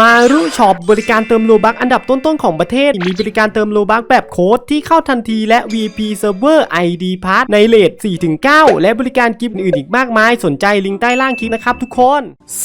มารุช็อปบริการเติมโลบักอันดับต้นๆของประเทศ มีบริการเติมโลบักแบบโค้ดที่เข้าทันทีและ VP Server ID Pass ในเลท4-9 และบริการกิฟต์อื่นๆอีกมากมาย สนใจลิงก์ใต้ล่างคลิปนะครับทุกคน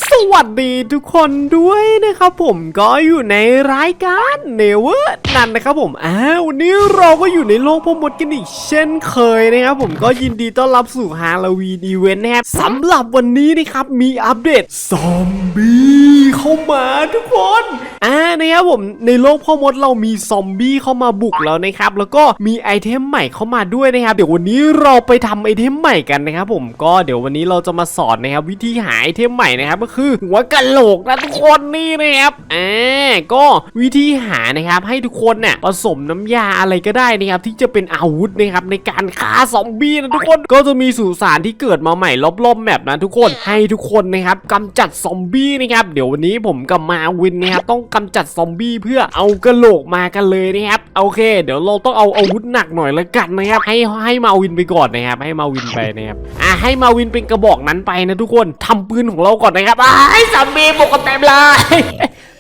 สวัสดีทุกคนด้วยนะครับผมก็อยู่ในรายการเนเวอร์นั่นนะครับผมอ้าววันนี้เราก็อยู่ในโลกพมดกันอีกเช่นเคยนะครับผมก็ยินดีต้อนรับสู่ฮาโลวีนอีเวนต์นะครับสำหรับวันนี้นะครับมีอัปเดตซอมบี้เข้ามาทุกคน อ่า นะครับผมในโลกพ่อมดเรามีซอมบี้เข้ามาบุกแล้วนะครับ แล้วก็มีไอเทมใหม่เข้ามาด้วยนะครับ เดี๋ยววันนี้เราไปทำไอเทมใหม่กันนะครับผมก็เดี๋ยววันนี้เราจะมาสอนนะครับ วิธีหาไอเทมใหม่นะครับก็คือหัวกะโหลกนะทุกคนนี่นะครับอ่าก็วิธีหานะครับให้ทุกคนเนี่ยผสมน้ำยาอะไรก็ได้นะครับ ที่จะเป็นอาวุธนะครับในการฆ่าซอมบี้นะทุกคนก็จะมีสุสานที่เกิดมาใหม่รอบๆแมปนะทุกคนให้ทุกคนนะครับกำจัดซอมบี้นะครับเดี๋ยววันนี้ผมกับมาวินนะครับต้องกำจัดจัดซอมบี้เพื่อเอากระโหลกมากันเลยนะครับโอเค เดี๋ยวเราต้องเอาอาวุธหนักหน่อยละกันนะครับให้ให้มาวินไปก่อนนะครับให้มาวินไปนะครับอะให้มาวินเป็นกระบอกนั้นไปนะทุกคนทำปืนของเราก่อนนะครับอ้าซอมบี้บุกกันเต็มเลย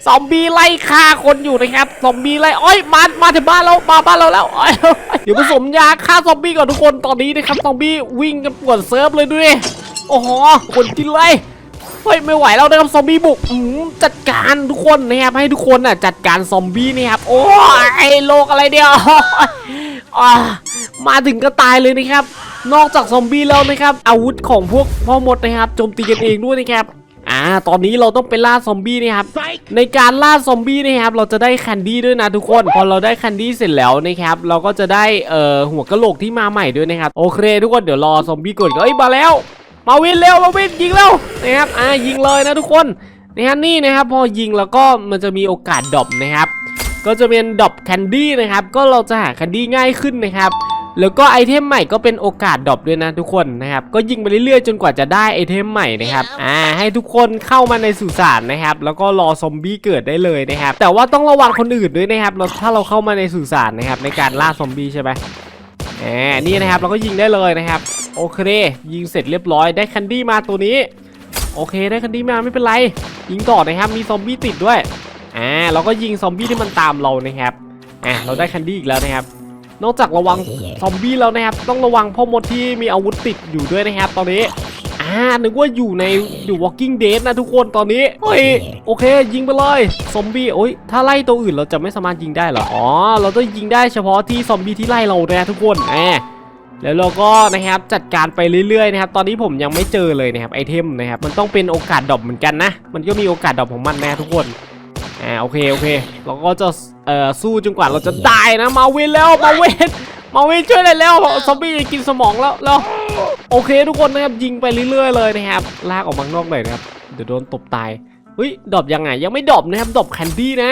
ซอมบี้ไล่ฆ่าคนอยู่นะครับซอมบี้ไล่โอ้ยมามาถึงบ้านเรามาบ้านเราแล้วอ้ยเดี๋ยวผสมยาฆ่าซอมบี้ก่อนทุกคนตอนนี้นะครับซอมบี้วิ่งกันปวดเซิร์ฟเลยดูดิโอ้โหคนกินเลย ฮ้ยไม่ไหวแล้วนะครับซอมบี้บุกจัดการทุกคนนะครับให้ทุกคนน่ะจัดการซอมบี้นี่ครับโอ้ยไอโลกอะไรเดียวมาถึงก็ตายเลยนะครับ นอกจากซอมบี้แล้วนะครับ อาวุธของพวกพ่อมดนะครับโจมตีกันเองด้วยนะครับอ่า ตอนนี้เราต้องไปล่าซอมบี้นะครับ ในการล่าซอมบี้นะครับ เราจะได้แคนดี้ด้วยนะทุกคน พอเราได้แคนดี้เสร็จแล้วนะครับ เราก็จะได้เอ่อหัวกะโหลกที่มาใหม่ด้วยนะครับ โอเคทุกคนเดี๋ยวรอซอมบี้ก่อนเอ้ยมาแล้ว มาวินเร็วมาวินยิงเร็วนะครับอ่ายิงเลยนะทุกคนนะครับนี่นะครับพอยิงแล้วก็มันจะมีโอกาสดรอปนะครับ ก็จะเป็นดรอปแคนดี้นะครับ ก็เราจะหาแคนดี้ง่ายขึ้นนะครับ แล้วก็ไอเทมใหม่ก็เป็นโอกาสดรอปด้วยนะทุกคนนะครับ ก็ยิงไปเรื่อยๆ จนกว่าจะได้ไอเทมใหม่นะครับ อ่า ให้ทุกคนเข้ามาในสุสานนะครับ แล้วก็รอซอมบี้เกิดได้เลยนะครับ แต่ว่าต้องระวังคนอื่นด้วยนะครับ เราถ้าเราเข้ามาในสุสานนะครับในการล่าซอมบี้ใช่ไหม แหมนี่นะครับเราก็ยิงได้เลยนะครับ โอเค ยิงเสร็จเรียบร้อยได้คันดี้มาตัวนี้ โอเคได้คันดี้มาไม่เป็นไร ยิงต่อนะครับมีซอมบี้ติดด้วยอ่าเราก็ยิงซอมบี้ที่มันตามเรานะครับอ่าเราได้คันดี้อีกแล้วนะครับ นอกจากระวังซอมบี้แล้วนะครับ ต้องระวังพ่อมดที่มีอาวุธติดอยู่ด้วยนะครับ ตอนนี้ อ่านึกว่าอยู่ในอยู่ Walking Dead นะทุกคนตอนนี้เฮ้ยโอเค ยิงไปเลยซอมบี้โอ้ยถ้าไล่ตัวอื่นเราจะไม่สามารถยิงได้เหรออ๋อเราต้องยิงได้เฉพาะที่ซอมบี้ที่ไล่เรานะทุกคนแหมแล้วเราก็นะครับจัดการไปเรื่อยๆนะครับตอนนี้ผมยังไม่เจอเลยนะครับไอเทมนะครับมันต้องเป็นโอกาสดรอปเหมือนกันนะมันก็มีโอกาสดรอปของมันนะทุกคนอ่าโอเคโอเค เราก็จะเอ่อสู้จนกว่าเราจะได้นะมาเวนแล้วมาเวน มาเวนช่วยเลยแล้วซอมบี้จะกินสมองแล้วแล้วโอเคทุกคนนะครับยิงไปเรื่อยๆเลยนะครับลากออกมาข้างนอกหน่อยนะครับเดี๋ยวโดนตบตายเฮ้ยดอปยังไงยังไม่ดอปนะครับดอปแคนดี้นะ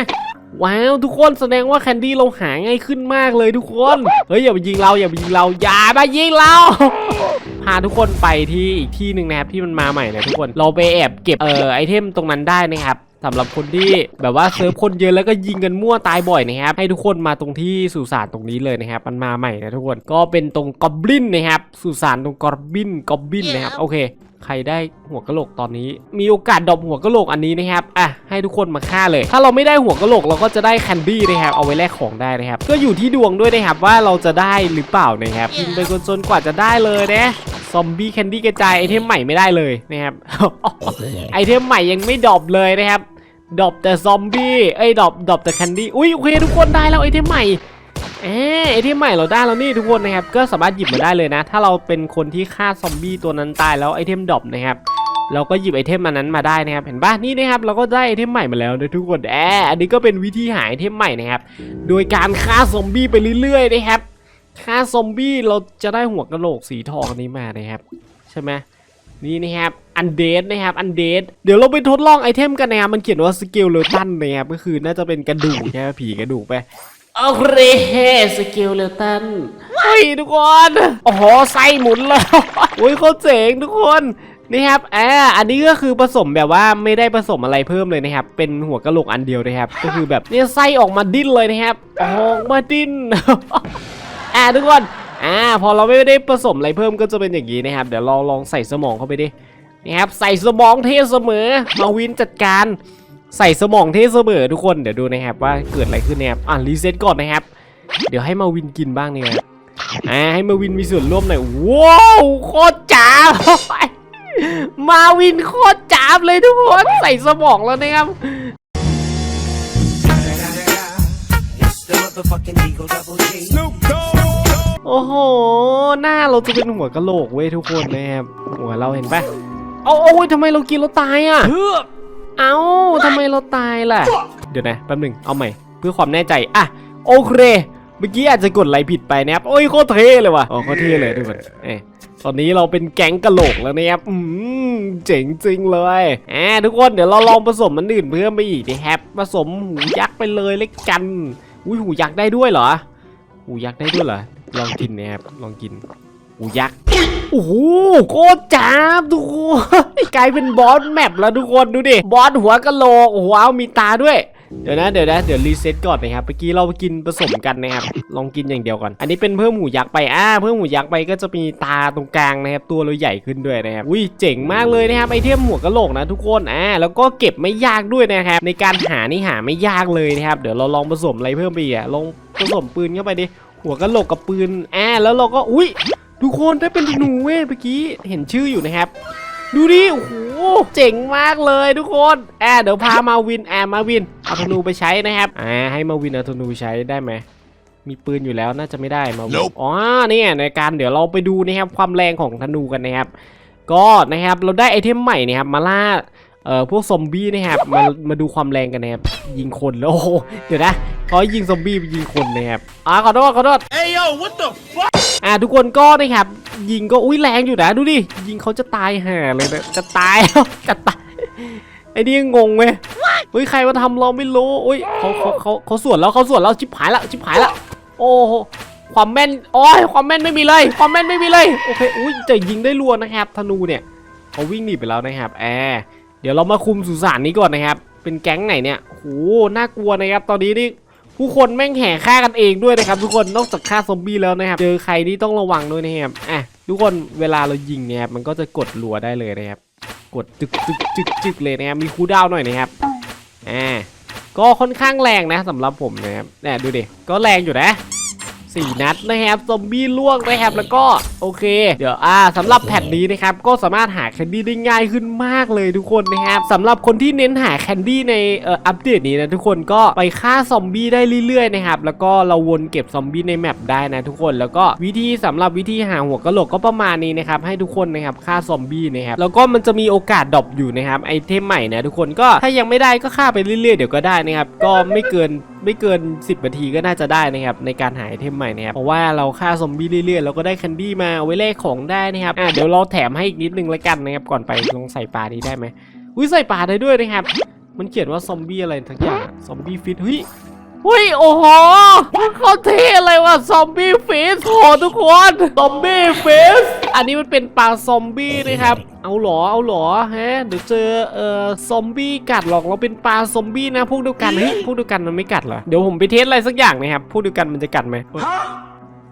ว้าวทุกคนแสดงว่าแคนดี้เราหาง่ายขึ้นมากเลยทุกคนเฮ้ยอย่าไปยิงเราอย่าไปยิงเราอย่ามายิงเราพาทุกคนไปที่อีกที่หนึ่งนะครับที่มันมาใหม่นะทุกคนเราไปแอบเก็บเอ่อไอเทมตรงนั้นได้นะครับสำหรับคนที่แบบว่าเซิร์ฟคนเยอะแล้วก็ยิงกันมั่วตายบ่อยนะครับให้ทุกคนมาตรงที่สุสานตรงนี้เลยนะครับมันมาใหม่นะทุกคนก็เป็นตรงกอบลินนะครับสุสานตรงกอบลินกอบลินนะครับโอเคใครได้หัวกะโหลกตอนนี้ มีโอกาสดรอปหัวกะโหลกอันนี้นะครับอะให้ทุกคนมาฆ่าเลย ถ้าเราไม่ได้หัวกะโหลกเราก็จะได้แคนดี้นะครับเอาไว้แลกของได้นะครับก็อยู่ที่ดวงด้วยนะครับว่าเราจะได้หรือเปล่านะครับยิงไปจนกว่าจะได้เลยนะ ซอมบี้แคนดี้กระจายไอเทมใหม่ไม่ได้เลยนะครับ ไอเทมใหม่ยังไม่ดรอปเลยนะครับดรอปแต่ซอมบี้เอ้ยดรอปดรอปแต่แคนดี้อุ้ยโอเคทุกคนได้แล้วไอเทมใหม่เออไอเทมใหม่เราได้แล้วนี่ทุกคนนะครับ ก็สามารถหยิบมาได้เลยนะ ถ้าเราเป็นคนที่ฆ่าซอมบี้ตัวนั้นตายแล้วไอเทมดรอปนะครับเราก็หยิบไอเทมอันนั้นมาได้นะครับ เห็นปะนี่นะครับเราก็ได้ไอเทมใหม่มาแล้วนะทุกคนแอบอันนี้ก็เป็นวิธีหาไอเทมใหม่นะครับ โดยการฆ่าซอมบี้ไปเรื่อยๆนะครับ ฆ่าซอมบี้เราจะได้หัวกะโหลกสีทองอันนี้มานะครับ ใช่ไหมนี่นะครับอันเดดนะครับอันเดดเดี๋ยวเราไปทดลองไอเทมกันนะครับมันเขียนว่าสเกลเลตันนะครับก็คือน่าจะเป็นกระดูกใช่ไหมผีกระดูกไปโอเคสเกลเลตันเฮ้ยทุกคนโอ้โหไส้หมุนเลยโอ้ยเขาเจ๋งทุกคนนี่ครับอ่าอันนี้ก็คือผสมแบบว่าไม่ได้ผสมอะไรเพิ่มเลยนะครับ เป็นหัวกะโหลกอันเดียวนะครับ ก็คือแบบเนี่ยไส้ออกมาดิ้นเลยนะครับออกมาดิ้น อ่าทุกคนอ่าพอเราไม่ได้ผสมอะไรเพิ่มก็จะเป็นอย่างนี้นะครับเดี๋ยวเราลองใส่สมองเข้าไปดินี่ครับใส่สมองเทเสมอมาวินจัดการใส่สมองเทเสมอทุกคนเดี๋ยวดูนะครับว่าเกิดอะไรขึ้นนะครับอะรีเซ็ตก่อนนะครับ เดี๋ยวให้มาวินกินบ้างเนี่ยนะอ่าให้มาวินมีส่วนร่วมหน่อยว้าวโคตรจ๋ามาวินโคตรจ๋าเลยทุกคนใส่สมองแล้วนะครับ It's the โอ้โห หน้าเราจะเป็นหัวกะโหลกเว้ยทุกคนนะครับ หัวเราเห็นปะเอาโอ้ยทำไมเรากินเราตายอะ เอ้าทำไมเราตายล่ะ เดี๋ยวนะแป๊บหนึงเอาใหม่ เพื่อความแน่ใจ อะ โอเค เมื่อกี้อาจจะกดอะไรผิดไปนะครับ โอ้ยโคตรเท่เลยว่ะ อ๋อโคตรเท่เลยทุกคนเอ้ยตอนนี้เราเป็นแก๊งกะโหลกแล้วนะครับ อืม เจ๋งจริงเลยอ่าทุกคนเดี๋ยวเราลองผสมมันอื่นเพิ่มไปอีกนะครับ ผสมหูยักษ์ไปเลยเล็กกัน อุ้ยหูยักษ์ได้ด้วยเหรอ หูยักษ์ได้ด้วยเหรอ ลองกินนะครับลองกินหูยักษ์โอ้โหโคตรจ้าบทุกคนกลายเป็นบอสแมปแล้วทุกคนดูดิบอสหัวกะโหลกโอ้โหว้าวมีตาด้วยเดี๋ยวนะเดี๋ยวนะเดี๋ยวรีเซ็ตก่อนนะครับเมื่อกี้เรากินผสมกันนะครับลองกินอย่างเดียวก่อน อันนี้เป็นเพิ่มหูยักษ์ไปอ่าเพิ่มหูยักษ์ไปก็จะมีตาตรงกลางนะครับตัวเราใหญ่ขึ้นด้วยนะครับอุ้ยเจ๋งมากเลยนะครับไอเทมหัวกะโหลกนะทุกคนอ่าแล้วก็เก็บไม่ยากด้วยนะครับในการหานี่หาไม่ยากเลยนะครับเดี๋ยวเราลองผสมอะไรเพิ่มไปอีกอะลองผสมปืนเข้าไปดิ หัวกะโหลกกับปืนอ่าแล้วเราก็อุ้ยทุกคนได้เป็นธนูเว้ยเมื่อกี้เห็นชื่ออยู่นะครับ ดูดิโอ้โหเจ๋งมากเลยทุกคนแอบเดี๋ยวพามาวินแอบมาวินเอาธนูไปใช้นะครับอ่าให้มาวินเอาธนูใช้ได้ไหมมีปืนอยู่แล้วน่าจะไม่ได้มาวิน Nope อ๋อเนี่ยในการเดี๋ยวเราไปดูนะครับความแรงของธนูกันนะครับ ก็นะครับเราได้ไอเทมใหม่นะครับมาล่า เอ่อพวกซอมบี้นะครับมามาดูความแรงกันนะครับยิงคนแล้วโอ้โหเดี๋ยวนะเขาให้ยิงซอมบี้ไปยิงคนนะครับอ่าขอโทษขอโทษ Hey yo, what the fuck? อ่าทุกคนก็นะครับยิงก็อุ้ยแรงอยู่นะดูดิยิงเขาจะตายห่าเลยนะจะตายจะตายไอ้นี่งงเว้ยเฮ้ยใครมาทำเราไม่รู้อุ้ยเขาเขาเขาเขาสวนแล้วเขาสวนแล้วชิบหายละชิบหายละโอ้โหความแม่นโอ้ยความแม่นไม่มีเลยความแม่นไม่มีเลยโอเคอุ้ยจะยิงได้รัวนะครับธนูเนี่ยเขาวิ่งหนีไปแล้วนะครับแอร์เดี๋ยวเรามาคุมสุสานนี้ก่อนนะครับ เป็นแก๊งไหนเนี่ยโหน่ากลัวนะครับ ตอนนี้นี่ผู้คนแม่งแห่ฆ่ากันเองด้วยนะครับ ทุกคนนอกจากฆ่าซอมบี้แล้วนะครับ เจอใครนี่ต้องระวังด้วยนะครับ อะทุกคนเวลาเรายิงเนี่ยมันก็จะกดรัวได้เลยนะครับ กดจึกจึกจึกจึกเลยนะครับ มีคูดาวหน่อยนะครับ อ่า ก็ค่อนข้างแรงนะสำหรับผมนะครับเนี่ยดูดิ ก็แรงอยู่นะ สี่นัดนะครับซอมบี้ล่วงนะครับแล้วก็โอเค เดี๋ยวอ่าสำหรับแผ่นนี้นะครับก็สามารถหาแคนดี้ได้ง่ายขึ้นมากเลยทุกคนนะครับสำหรับคนที่เน้นหาแคนดี้ในเอ่ออัปเดตนี้นะทุกคนก็ไปฆ่าซอมบี้ได้เรื่อยๆนะครับแล้วก็เราวนเก็บซอมบี้ในแมปได้นะทุกคนแล้วก็วิธีสำหรับวิธีหาหัวกะโหลกก็ประมาณนี้นะครับให้ทุกคนนะครับฆ่าซอมบี้นะครับแล้วก็มันจะมีโอกาสดรอปอยู่นะครับไอเทมใหม่นะทุกคนก็ถ้ายังไม่ได้ก็ฆ่าไปเรื่อยๆเดี๋ยวก็ได้นะครับก็ไม่เกิน ไม่เกิน 10นาทีก็น่าจะได้นะครับในการหายเทมใหม่นะครับเพราะว่าเราฆ่าซอมบี้เรื่อยๆเราก็ได้แคนดี้มาเอาไว้แลกของได้นะครับอะเดี๋ยวเราแถมให้อีกนิดนึงละกันนะครับก่อนไปลองใส่ปลานี้ได้ไหมอุ้ยใส่ปลาได้ด้วยนะครับ มันเขียนว่าซอมบี้อะไรทั้งอย่างซอมบี้ฟิตเฮ้ย เฮ้ยโอ้โหเขาเท่เลยว่ะซอมบี้ฟิสโหทุกคนซอมบี้ฟิสอันนี้มันเป็นปลาซอมบี้นะครับเอาหรอเอาหรอฮะเดี๋ยวเจอเอ่อซอมบี้กัดหรอกเราเป็นปลาซอมบี้นะพวกเดียวกันเฮ้ยพวกเดียวกันมันไม่กัดเหรอเดี๋ยวผมไปเทสอะไรสักอย่างนะครับพวกเดียวกันมันจะกัดไหม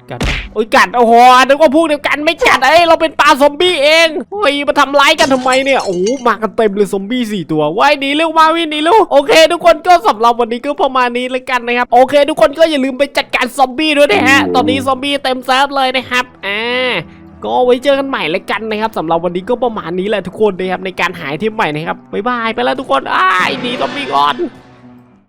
กัดปะโอ้ยกัดโอ้โหนึกว่าพวกเดียวกันไม่กัดเอ้ยเราเป็นปลาซอมบี้เองเฮ้ยมาทำร้ายกันทำไมเนี่ยโอ้โหมากันเต็มเลยซอมบี้สี่ตัวว่ายหนีเร็วมาวินหนีเร็วโอเค ทุกคนก็สำหรับวันนี้ก็ประมาณนี้แล้วกันนะครับโอเค ทุกคนก็อย่าลืมไปจัดการซอมบี้ด้วยนะฮะตอนนี้ซอมบี้เต็มเซิร์ฟเลยนะครับอ่าก็ไว้เจอกันใหม่แล้วกันนะครับสำหรับวันนี้ก็ประมาณนี้แหละทุกคนนะครับในการหายทีมใหม่นะครับบ๊ายบายไปแล้วทุกคนอ้ายหนีซอมบี้ก่อน